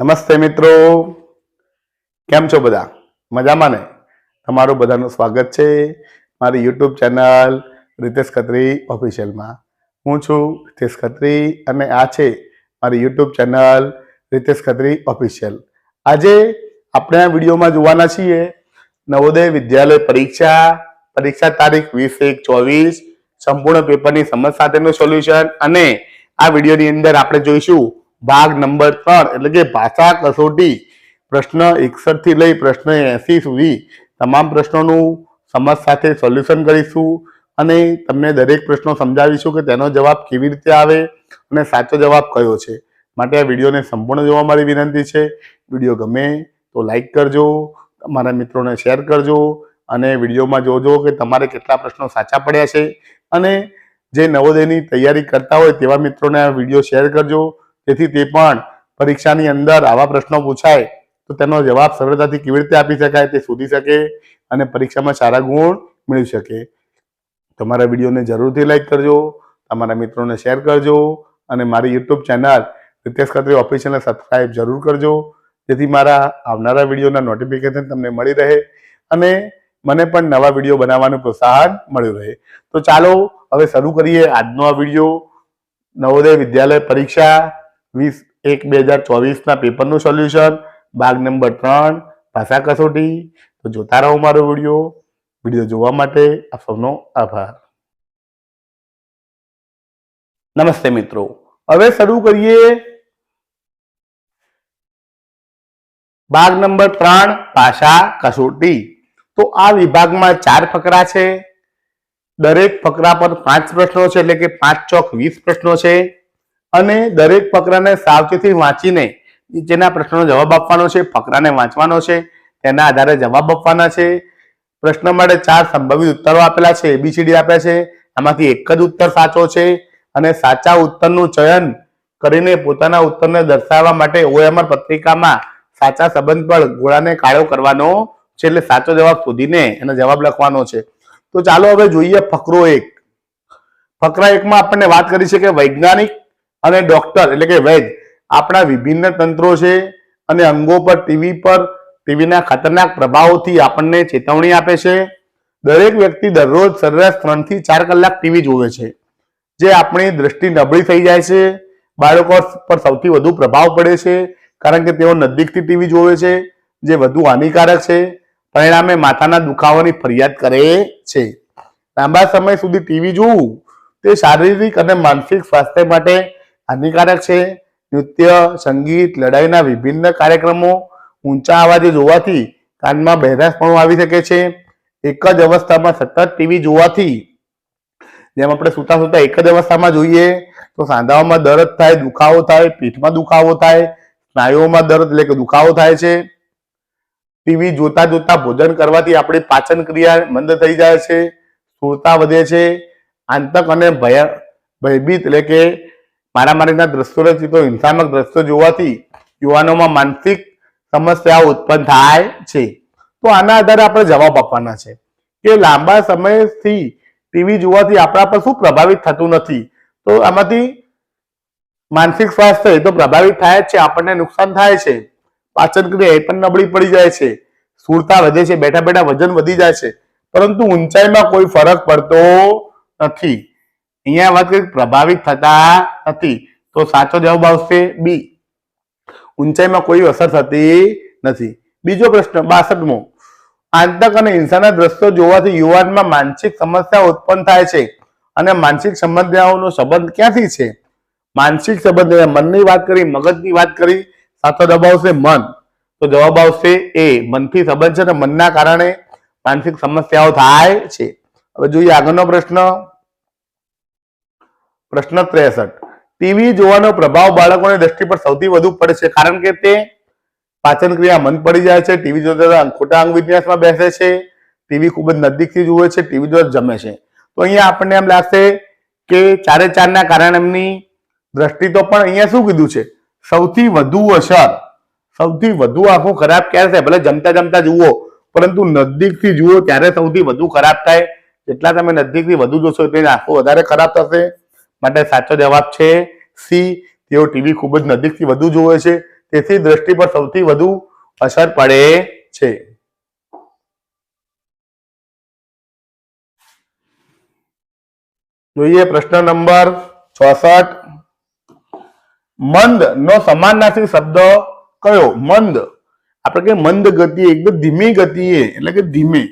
નમસ્તે મિત્રો. કેમ છો બધા? મજામાં ને? તમારું બધાનું સ્વાગત છે મારી યુટ્યુબ ચેનલ રિતેશ ખત્રી ઓફિશિયલમાં. હું છું રિતેશ ખત્રી અને આ છે મારી YouTube channel Ritesh Khatri official. આજે આપણે આ વિડીયોમાં જોવાના છીએ નવોદય વિદ્યાલય પરીક્ષા. પરીક્ષા તારીખ વીસ એક ચોવીસ. સંપૂર્ણ પેપરની સમજ સાથેનું સોલ્યુશન અને આ વિડીયોની અંદર આપણે જોઈશું ભાગ નંબર ત્રણ, એટલે કે ભાષા કસોટી, પ્રશ્ન એકસઠથી લઈ પ્રશ્ન એસી સુધી તમામ પ્રશ્નોનું સમજ સાથે સોલ્યુશન કરીશું અને તમને દરેક પ્રશ્નો સમજાવીશું કે તેનો જવાબ કેવી રીતે આવે અને સાચો જવાબ કયો છે. માટે આ વિડીયોને સંપૂર્ણ જોવા મારી વિનંતી છે. વીડિયો ગમે તો લાઈક કરજો, તમારા મિત્રોને શેર કરજો અને વિડીયોમાં જોજો કે તમારે કેટલા પ્રશ્નો સાચા પડ્યા છે. અને જે નવોદયની તૈયારી કરતા હોય તેવા મિત્રોને આ વીડિયો શેર કરજો. જેથી તે પણ પરીક્ષાની અંદર આવા પ્રશ્નો પૂછાય તો તેનો જવાબ સરળતાથી કેવી રીતે આપી શકાય તે શોધી શકે અને પરીક્ષામાં સારા ગુણ મેળવી શકે. તમારા વિડીયોને જરૂરથી લાઈક કરજો, તમારા મિત્રોને શેર કરજો અને મારી યુટ્યુબ ચેનલ રિતેશ ખત્રી ઓફિશિયલને સબસ્ક્રાઈબ જરૂર કરજો. જેથી મારા આવનારા વિડીયોના નોટિફિકેશન તમને મળી રહે અને મને પણ નવા વીડિયો બનાવવાનું પ્રોત્સાહન મળ્યું રહે. તો ચાલો હવે શરૂ કરીએ આજનો આ વીડિયો. નવોદય વિદ્યાલય પરીક્ષા વીસ એક બે હજાર ચોવીસના પેપરનું સોલ્યુશન ભાગ નંબર ત્રણ, ભાષા કસોટી. તો જોતા રહો મારો વીડિયો. વીડિયો જોવા માટે આપ સૌનો આભાર. નમસ્તે મિત્રો. હવે શરૂ કરીએ ભાગ નંબર ત્રણ, ભાષા કસોટી. તો આ વિભાગમાં ચાર ફકરા છે. દરેક ફકરા પર પાંચ પ્રશ્નો છે, એટલે કે પાંચ ચોક વીસ પ્રશ્નો છે. અને દરેક ફકરાને સાવચેતી વાંચીને નીચેના પ્રશ્નનો જવાબ આપવાનો છે, ફકરાને વાંચવાનો છે, તેના આધારે જવાબ આપવાના છે. પ્રશ્ન માટે ચાર સંભવિત ઉત્તરો આપેલા છે એબીસીડી આપ્યા છે. આમાંથી એક જ ઉત્તર સાચો છે અને સાચા ઉત્તરનું ચયન કરીને પોતાના ઉત્તરને દર્શાવવા માટે ઓએમઆર પત્રિકામાં સાચા સંબંધ પર ગોળાને કાળો કરવાનો છે એટલે સાચો જવાબ શોધીને એનો જવાબ લખવાનો છે. તો ચાલો હવે જોઈએ ફકરો એક. ફકરા એકમાં આપણને વાત કરી છે કે વૈજ્ઞાનિક અને ડોક્ટર એટલે કે વૈદ આપણા વિભિન્ન તંત્રો છે અને અંગો પર ટીવી પર ટીવીના ખતરનાક પ્રભાવોથી આપણને ચેતવણી આપે છે. દરેક વ્યક્તિ દરરોજ સરેરાશ ત્રણથી ચાર કલાક ટીવી જોવે છે, જે આપણી દ્રષ્ટિ નબળી થઈ જાય છે. બાળકો પર સૌથી વધુ પ્રભાવ પડે છે, કારણ કે તેઓ નજીકથી ટીવી જોવે છે, જે વધુ હાનિકારક છે. પરિણામે માથાના દુખાવાની ફરિયાદ કરે છે. લાંબા સમય સુધી ટીવી જોવું તે શારીરિક અને માનસિક સ્વાસ્થ્ય માટે હાનિકારક છે. નૃત્ય, સંગીત, લડાઈના વિભિન્ન કાર્યક્રમો ઊંચા અવાજે જોવાથી કાનમાં બહેરાશપણું આવી શકે છે. એક જ અવસ્થામાં સતત ટીવી જોવાથી જેમ આપણે સુતા સુતા એક જ અવસ્થામાં જોઈએ તો સાંધાઓમાં દર્દ થાય, દુખાવો થાય, પીઠમાં દુખાવો થાય, સ્નાયુઓમાં દર્દ એટલે કે દુખાવો થાય છે. ટીવી જોતા જોતા ભોજન કરવાથી આપણી પાચન ક્રિયા મંદ થઈ જાય છે. સ્થૂળતા વધે છે. આંતક અને ભય, ભયભીત એટલે કે મારામારીના દ્રશ્યો તો હિંસાત્મક દ્રશ્યો જોવાથી યુવાનોમાં માનસિક સમસ્યાઓ ઉત્પન્ન થાય છે. તો આના આધારે આપણે જવાબ આપવાના છે કે લાંબા સમયથી ટીવી જોવાથી આપણા પર શું પ્રભાવિત થતું નથી? તો આમાંથી માનસિક સ્વાસ્થ્ય એ તો પ્રભાવિત થાય જ છે, આપણને નુકસાન થાય છે. પાચન ક્રિયા એ પણ નબળી પડી જાય છે. સ્થૂળતા વધે છે, બેઠા બેઠા વજન વધી જાય છે. પરંતુ ઊંચાઈમાં કોઈ ફરક પડતો નથી. અહીંયા વાત કરી પ્રભાવિત થતા નથી. તો સાચો જવાબ આવશે બી. ઊંચાઈમાં કોઈ અસર થતી નથી. બીજો પ્રશ્ન, બાસઠમો. આંતક અને હિંસાના દ્રશ્યો જોવાથી યુવાનમાં માનસિક સમસ્યા ઉત્પન્ન થાય છે અને માનસિક સમસ્યાઓનો સંબંધ ક્યાંથી છે? માનસિક સંબંધ મનની વાત કરી, મગજની વાત કરી, સાચો જવાબ આવશે મન. તો જવાબ આવશે એ. મનથી સંબંધ છે અને મનના કારણે માનસિક સમસ્યાઓ થાય છે. હવે જોઈએ આગળનો પ્રશ્ન. પ્રશ્ન ત્રેસઠ. ટીવી જોવાનો પ્રભાવ બાળકોની દ્રષ્ટિ પર સૌથી વધુ પડે છે કારણ કે તે પાચન ક્રિયા મંદ પડી જાય છે, ટીવી જોતા ખોટા અંગ વિન્યાસમાં બેસે છે, ટીવી ખૂબ જ નજીકથી જુએ છે, ટીવી જોતા જમે છે. તો અહીંયા આપણને એમ લાગશે કે ચારે ચારના કારણે એમની દ્રષ્ટિ તો પણ અહીંયા શું કીધું છે? સૌથી વધુ અસર, સૌથી વધુ આંખો ખરાબ ક્યારે થાય? ભલે જમતા જમતા જુઓ, પરંતુ નજીકથી જુઓ ત્યારે સૌથી વધુ ખરાબ થાય. જેટલા તમે નજીકથી વધુ જોશો એટલી આંખો વધારે ખરાબ થશે. માટે સાચો જવાબ છે સી. તેઓ ટીવી ખૂબ જ નજીકથી વધુ જોવે છે. તેથી દ્રષ્ટિ પર સૌથી વધુ અસર પડે છે. જોઈએ પ્રશ્ન નંબર ચોસઠ મંદ નો સમાનનાશી શબ્દ કયો? મંદ. આપણે કે મંદ ગતિ એકદમ ધીમી ગતિએ એટલે કે ધીમે.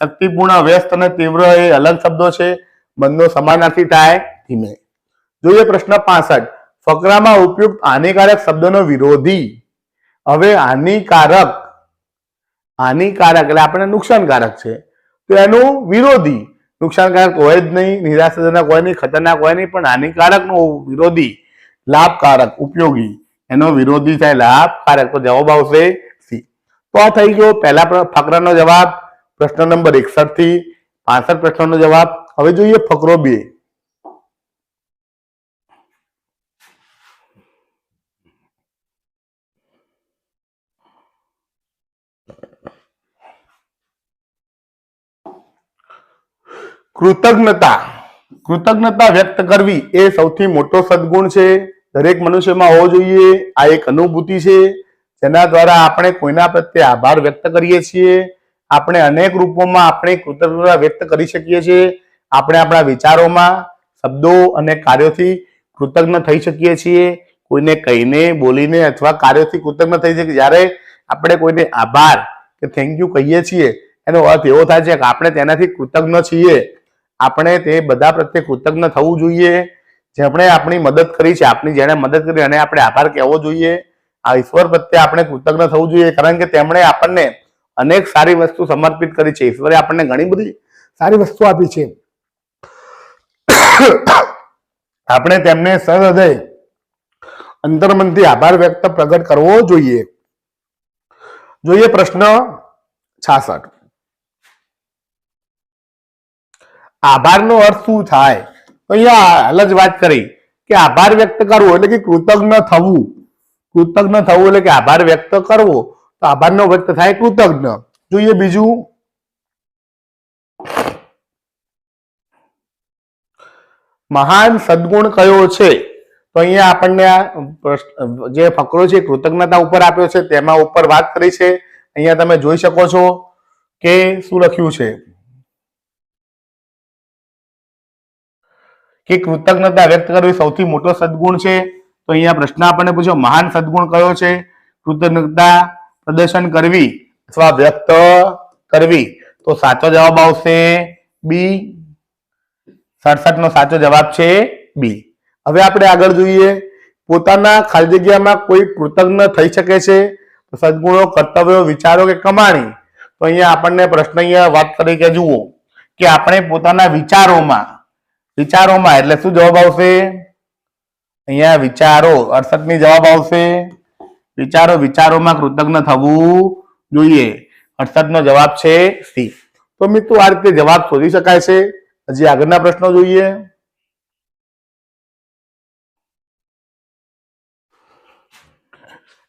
શક્તિપૂર્ણ, વ્યસ્ત અને તીવ્ર એ અલગ શબ્દો છે. મંદનો સમાનાર્થી થાય ધીમે. જોઈએ પ્રશ્ન પાસઠ. ફકરામાં ઉપયુક્ત હાનિકારક શબ્દનો વિરોધી. હવે હાનિકારક હાનિકારક એટલે આપણે નુકસાનકારક છે. તો એનું વિરોધી. નુકસાનકારક હોય જ નહીં, નિરાશાજનક હોય નહીં, ખતરનાક હોય નહીં, પણ હાનિકારક નો વિરોધી, લાભકારક, ઉપયોગી. એનો વિરોધી થાય, લાભકારક. તો જવાબ આવશે સી. તો આ થઈ ગયો પહેલા ફકરાનો જવાબ. પ્રશ્ન નંબર એકસઠથી પાસઠ પ્રશ્નનો જવાબ. હવે જોઈએ ફકરો બે. કૃતજ્ઞતા. કૃતજ્ઞતા વ્યક્ત કરવી એ સૌથી મોટો સદગુણ છે. દરેક મનુષ્યમાં હોવો જોઈએ. આ એક અનુભૂતિ છે. જેના દ્વારા આપણે કોઈના પ્રત્યે આભાર વ્યક્ત કરીએ છીએ. આપણે અનેક રૂપોમાં આપણે કૃતજ્ઞતા વ્યક્ત કરી શકીએ છીએ. આપણે આપણા વિચારોમાં, શબ્દો અને કાર્યોથી કૃતજ્ઞ થઈ શકીએ છીએ. કોઈને કહીને, બોલીને અથવા કાર્યોથી કૃતજ્ઞ થઈ શકીએ. જ્યારે આપણે કોઈને આભાર કે થેન્ક યુ કહીએ છીએ, એનો અર્થ એવો થાય છે કે આપણે તેનાથી કૃતજ્ઞ છીએ. આપણે તે બધા પ્રત્યે કૃતજ્ઞ થવું જોઈએ. જેમણે આપણી મદદ કરી છે આપણી જેણે મદદ કરી અને આપણે આભાર કહેવો જોઈએ. આ ઈશ્વર પ્રત્યે આપણે કૃતજ્ઞ થવું જોઈએ, કારણ કે તેમણે આપણને અનેક સારી વસ્તુ સમર્પિત કરી છે. ઈશ્વરે આપણને ઘણી બધી સારી વસ્તુ આપી છે. આપણે તેમને સહૃદય, અંતર્મનથી આભાર વ્યક્ત પ્રગટ કરવો જોઈએ. જોઈએ પ્રશ્ન છાસઠ. આભારનો અર્થ શું થાય? અહીંયા હાલ વાત કરી કે આભાર વ્યક્ત કરવો એટલે કે કૃતજ્ઞ થવું. કૃતજ્ઞ થવું એટલે કે આભાર વ્યક્ત કરવો. તો આભારનો વ્યક્ત થાય કૃતજ્ઞ. જોઈએ બીજું. મહાન સદગુણ કયો છે? તો અહીંયા આપણને જે ફકરો છે કૃતજ્ઞતા ઉપર આપ્યો છે. તેમાં ઉપર વાત કરી છે. અહીંયા તમે જોઈ શકો છો કે શું લખ્યું છે? કે કૃતજ્ઞતા વ્યક્ત કરવી સૌથી મોટો સદગુણ છે? તો અહીંયા પ્રશ્ન આપણને પૂછ્યો મહાન સદગુણ કયો છે? કૃતજ્ઞતા પ્રદર્શન કરવી અથવા વ્યક્ત કરવી? તો સાચો જવાબ આવશે બી. સડસઠ નો સાચો જવાબ છે બી. હવે આપણે આગળ જોઈએ, પોતાના ખાલી જગ્યામાં કોઈ કૃતજ્ઞ થઈ શકે છે? તો સદગુણો, કર્તવ્યો, વિચારો કે કમાણી? તો અહીંયા આપણને પ્રશ્ન અહીંયા વાત કરી કે જુઓ કે આપણે પોતાના વિચારોમાં વિચારોમાં, એટલે શું જવાબ આવશે? અહીંયા વિચારો અડસઠની જવાબ આવશે. વિચારો, વિચારોમાં કૃતજ્ઞ થવું જોઈએ. અડસઠ નો જવાબ છે સી. તો મિત્રો, આ રીતે જવાબ શોધી શકાય છે. હજી આગળના પ્રશ્નો જોઈએ.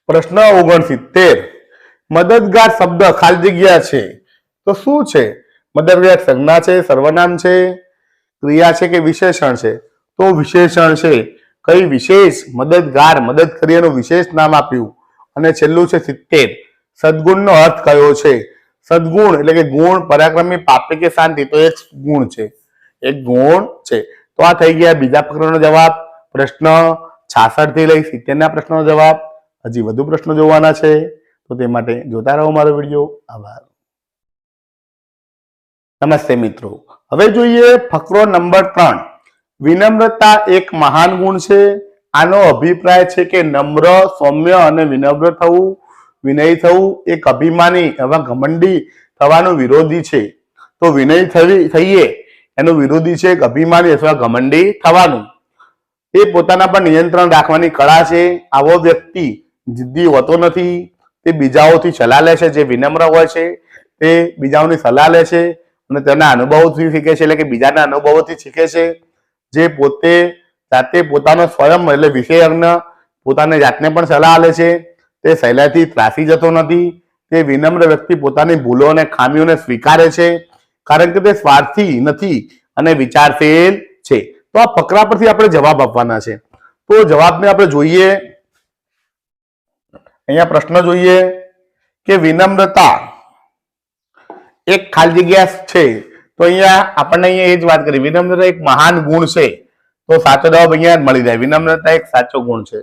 પ્રશ્ન ઓગણસિત્તેર. મદદગાર શબ્દ ખાલી જગ્યા છે. તો શું છે? મદદગાર સંજ્ઞા છે, સર્વનામ છે. ક્રિયા છે કે વિશેષણ છે. તો વિશેષણ છે, કઈ વિશેષ મદદગાર, મદદ કરી વિશેષ નામ આપ્યું. અને છેલ્લું છે સિત્તેર. સદગુણનો અર્થ કયો છે? સદગુણ એટલે કે ગુણ પરાક્રમી પાપે કે શાંતિ, તો એક ગુણ છે. એક ગુણ છે. તો આ થઈ ગયા બીજા પ્રકરણનો જવાબ. પ્રશ્ન છાસઠથી લઈ સિત્તેરના પ્રશ્નનો જવાબ. હજી વધુ પ્રશ્નો જોવાના છે. તો તે માટે જોતા રહો મારો વીડિયો. આભાર. નમસ્તે મિત્રો. હવે જોઈએ ફકરો નંબર ત્રણ. વિનમ્રતા એક મહાન ગુણ છે. આનો અભિપ્રાય છે કે નમ્ર, સૌમ્ય અને વિનમ્ર થવું, વિનય થવું એક અભિમાની એવા ઘમંડી થવાનું વિરોધી છે. તો વિનય થવી, થઈએ, એનું વિરોધી છે એક અભિમાની અથવા ઘમંડી થવાનું. એ પોતાના પર નિયંત્રણ રાખવાની કળા છે. આવો વ્યક્તિ જિદ્દી હોતો નથી. તે બીજાઓથી સલાહ લે છે. જે વિનમ્ર હોય છે, તે બીજાઓની સલાહ લે છે. અને તેના અનુભવોથી શીખે છે, એટલે કે બીજાના અનુભવોથી શીખે છે, જે પોતે જાતે પોતાનો સ્વયં એટલે વિષયજ્ઞ પોતાની જાતને પણ સલાહ આલે છે. તે સહેલાઈથી ત્રાસી જતો નથી. તે વિનમ્ર વ્યક્તિ પોતાની ભૂલો અને ખામીઓને સ્વીકારે છે, કારણ કે તે સ્વાર્થી નથી અને વિચારશીલ છે. તો આ ફકરા પરથી આપણે જવાબ આપવાના છે. તો જવાબને આપણે જોઈએ. અહીંયા પ્રશ્ન જોઈએ કે વિનમ્રતા એક ખાલી જગ્યા છે. તો અહીંયા આપણને અહીંયા એ જ વાત કરી, વિનમ્રતા એક મહાન ગુણ છે. તો સાચો જવાબ અહીંયા મળી જાય. વિનમ્રતા એક સાચો ગુણ છે.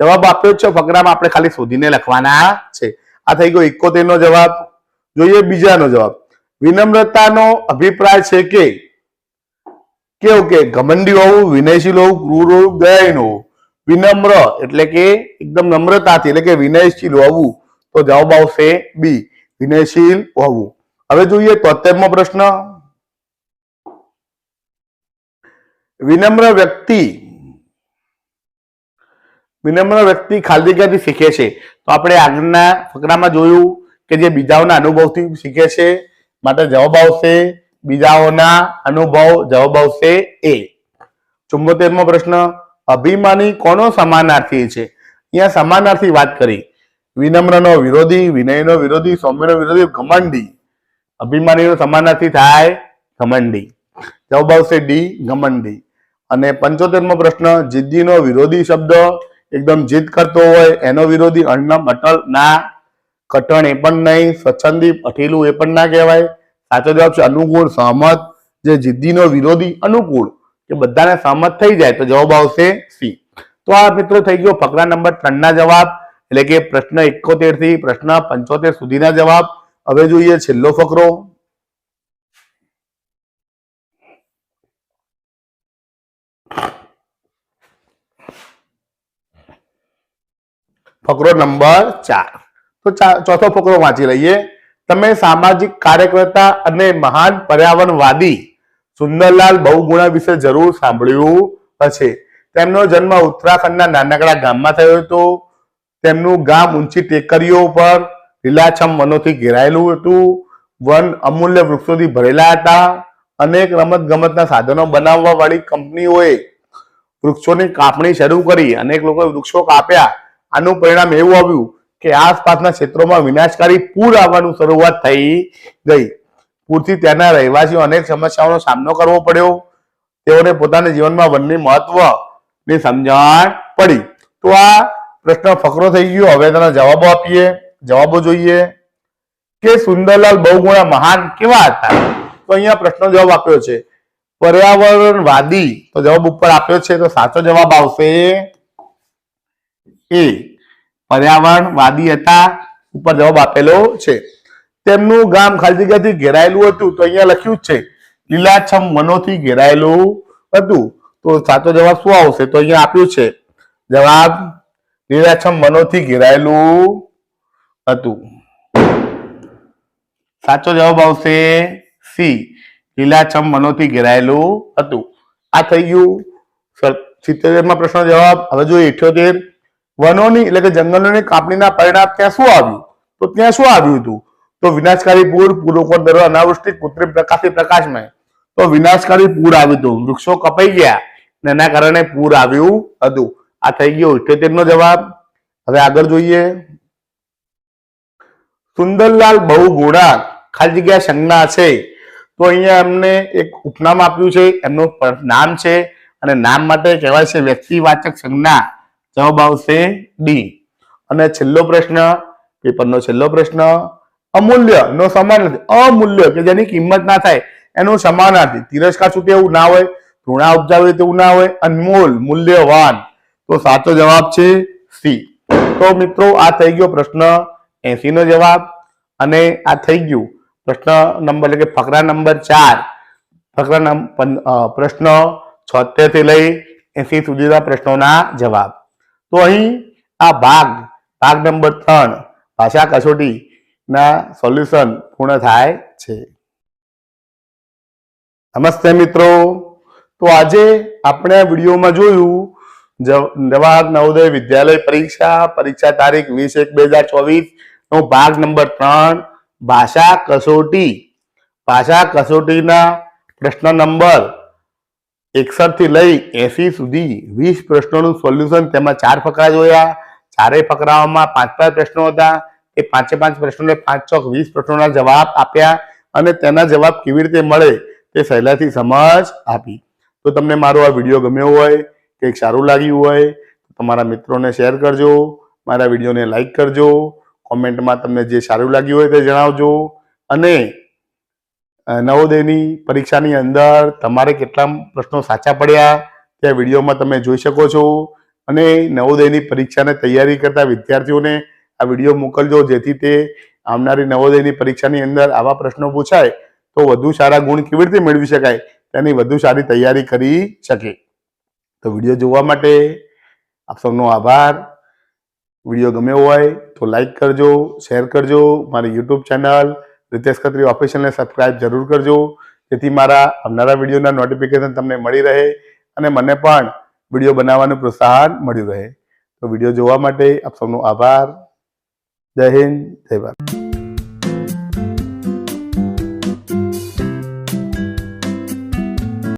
જવાબ આપ્યો છે, ફકરામાં આપણે ખાલી શોધીને લખવાના છે. આ થઈ ગયો એકોતેર નો જવાબ. જોઈએ બીજાનો જવાબ. વિનમ્રતાનો અભિપ્રાય છે કે, કેવું કે, ઘમંડી હોવું, વિનયશીલ હોવું, ક્રૂર હોવું દયાહીન હોવું. વિનમ્ર એટલે કે એકદમ નમ્રતાથી, એટલે કે વિનયશીલ હોવું. તો જવાબ આવશે બી, વિનયશીલ હોવું. હવે જોઈએ તોતેરમો પ્રશ્ન. વિનમ્ર વ્યક્તિ વિનમ્ર વ્યક્તિ ખાલી જગ્યાથી શીખે છે. તો આપણે આગળના ફકરામાં જોયું કે જે બીજાઓના અનુભવથી શીખે છે, માટે જવાબ આવશે બીજાઓના અનુભવ, જવાબ આવશે એ. ચુમ્મોતેરમો પ્રશ્ન, અભિમાની કોનો સમાનાર્થી છે? અહીંયા સમાનાર્થી વાત કરી. વિનમ્રનો વિરોધી, વિનયનો વિરોધી, સૌમ્યનો વિરોધી, ઘમંડી. અભિમાનીનો સમાનાર્થી થાય, ઘમંડી. જવાબ આવશે ડી, ઘમંડી. અને પંચોતેરમો પ્રશ્ન, જિદ્દીનો વિરોધી શબ્દ એકદમ જીદ કરતો હોય, એનો વિરોધી અણનમ અટલ ના કઠણ એ પણ નહીં સ્વચ્છંદી અઠીલું એ પણ ના કહેવાય. સાચો જવાબ છે અનુકૂળ, સહમત. જે જિદ્દીનો વિરોધી અનુકૂળ કે બધાને સહમત થઈ જાય તો જવાબ આવશે સી. તો આ મિત્રો થઈ ગયો ફકરા નંબર ત્રણ ના જવાબ, એટલે કે પ્રશ્ન એકોતેરથી પ્રશ્ન પંચોતેર સુધીના જવાબ. હવે જોઈએ છેલ્લો ફકરો. ફકરો નંબર ચાર. તો ચોથો ફકરો વાંચી લઈએ. તમે સામાજિક કાર્યકર્તા અને મહાન પર્યાવરણવાદી સુંદરલાલ બહુગુણા વિશે જરૂર સાંભળ્યું હશે. તેમનો જન્મ ઉત્તરાખંડના નાનકડા ગામમાં થયો હતો. તેમનું ગામ ઊંચી ટેકરીઓ પર લીલાછમ વનોથી ઘેરાયેલું હતું. વન અમૂલ્ય વૃક્ષોથી ભરેલા હતા. અનેક રમત ગમતના સાધનો બનાવવા વાળી કંપનીઓએ વૃક્ષોની કાપણી શરૂ કરી. અનેક લોકોએ વૃક્ષો કાપ્યા. આનું પરિણામ એવું આવ્યું કે આસપાસના ક્ષેત્રોમાં વિનાશકારી પૂર આવવાનું શરૂઆત થઈ ગઈ. પૂરથી ત્યાંના રહેવાસીઓ અનેક સમસ્યાઓનો સામનો કરવો પડ્યો. તેઓને પોતાના જીવનમાં વનની મહત્વની સમજણ પડી. તો આ પ્રશ્ન ફકરો થઈ ગયો. હવે તેના જવાબો આપીએ. જવાબો જોઈએ. કે સુંદરલાલ બહુગુણા મહાન કેવા હતા? તો અહીંયા પ્રશ્નનો જવાબ આપ્યો છે. પર્યાવરણવાદી. તો જવાબ ઉપર આપ્યો છે, તો સાચો જવાબ આવશે. એ. પર્યાવરણવાદી હતા. ઉપર જવાબ આપેલો છે. તેમનું ગામ ખાલી જગ્યાથી ઘેરાયેલું હતું. તો અહીંયા લખ્યું છે, લીલાછમ મનોથી ઘેરાયેલું હતું. તો સાચો જવાબ શું આવશે? તો અહીંયા આપ્યું છે, જવાબ, લીલાછમ મનોથી ઘેરાયેલું હતું. સાચો જવાબ આવશે સી લીલાછમ મનોથી ઘેરાયેલું હતું. આ થઈ ગયું. સિત્તેરમાં પ્રશ્ન જવાબ. હવે જોઈએ ઇઠ્યોતેર. વનોની એટલે કે જંગલોની કાપણીના પરિણામ ત્યાં શું આવ્યું? તો ત્યાં શું આવ્યું હતું? તો વિનાશકારી પૂર પૂરો દરવા અનાવૃષ્ટિ, કૃત્રિમ પ્રકાશથી પ્રકાશમય. તો વિનાશકારી પૂર આવ્યું હતું. વૃક્ષો કપાઈ ગયા અને એના કારણે પૂર આવ્યું હતું. આ થઈ ગયો. ઇઠ્યોતેર નો જવાબ. હવે આગળ જોઈએ. સુંદરલાલ બહુ ગોળા ખાલી જગ્યા સંજ્ઞા છે. તો અહીંયા એમને એક ઉપનામ આપ્યું છે, એમનું નામ છે અને નામ માટે કહેવાય છે વ્યક્તિવાચક સંજ્ઞા જવાબ આવશે ડી અને છેલ્લો પ્રશ્ન, પેપરનો છેલ્લો પ્રશ્ન, અમૂલ્ય, નો સમાનાર્થી અમૂલ્ય, કે જેની કિંમત ના થાય, એનું સમાનાર્થી તિરસ્કાર શું એવું ના હોય? ઋણા ઉપજાવે તેવું ના હોય. અનમોલ, મૂલ્યવાન. તો સાચો જવાબ છે સી તો મિત્રો, આ થઈ ગયો પ્રશ્ન એસી નો જવાબ અને આ થઈ ગયું. પ્રશ્ન નંબર એટલે કે ફકરા નંબર ચાર. ફકરા પ્રશ્ન છોતેરથી લઈ એસી સુધીના પ્રશ્નોના જવાબ. તો અહીં આ ભાગ ભાગ નંબર ત્રણ, ભાષા કસોટી ના સોલ્યુશન પૂર્ણ થાય છે. નમસ્તે મિત્રો. તો આજે આપણે આ વિડીયોમાં જોયું જવ- જવાહર નવોદય વિદ્યાલય પરીક્ષા પરીક્ષા તારીખ વીસ એક બે હજાર ચોવીસ નો ભાગ નંબર ત્રણ, ભાષા કસોટી. ભાષા કસોટીના પ્રશ્ન નંબર એકસઠથી લઈ એસી સુધી વીસ પ્રશ્નોનું સોલ્યુશન તેમાં ચાર ફકરા જોયા. ચારેય ફકરાઓમાં પાંચ પાંચ પ્રશ્નો હતા. એ પાંચે પાંચ પ્રશ્નોને પાંચ ચોક વીસ પ્રશ્નોના જવાબ આપ્યા અને તેના જવાબ કેવી રીતે મળે તે સહેલાથી સમજ આપી. તો તમને મારો આ વીડિયો ગમ્યો હોય, કંઈક સારું લાગ્યું હોય તમારા મિત્રોને શેર કરજો, મારા વિડીયોને લાઈક કરજો કોમેન્ટમાં તમને જે સારું લાગ્યું હોય તે જણાવજો. અને નવોદયની પરીક્ષાની અંદર તમારે કેટલા પ્રશ્નો સાચા પડ્યા તે વિડીયોમાં તમે જોઈ શકો છો. અને નવોદયની પરીક્ષાને તૈયારી કરતા વિદ્યાર્થીઓને આ વીડિયો મોકલજો, જેથી તે આવનારી નવોદયની પરીક્ષાની અંદર આવા પ્રશ્નો પૂછાય તો વધુ સારા ગુણ કેવી રીતે મેળવી શકાય તેની વધુ સારી તૈયારી કરી શકે. તો વીડિયો જોવા માટે આપ સૌનો આભાર. વીડિયો ગમ્યો હોય તો લાઈક કરજો શેર કરજો, મારી યુટ્યુબ ચેનલ રિતેશ ખત્રી ઓફિશિયલને સબસ્ક્રાઇબ જરૂર કરજો. જેથી મારા આવનારા વિડીયોના નોટિફિકેશન તમને મળી રહે અને મને પણ વીડિયો બનાવવાનું પ્રોત્સાહન મળ્યું રહે. તો વીડિયો જોવા માટે આપ સૌનો આભાર. જય હિન્દ, જય ભારત.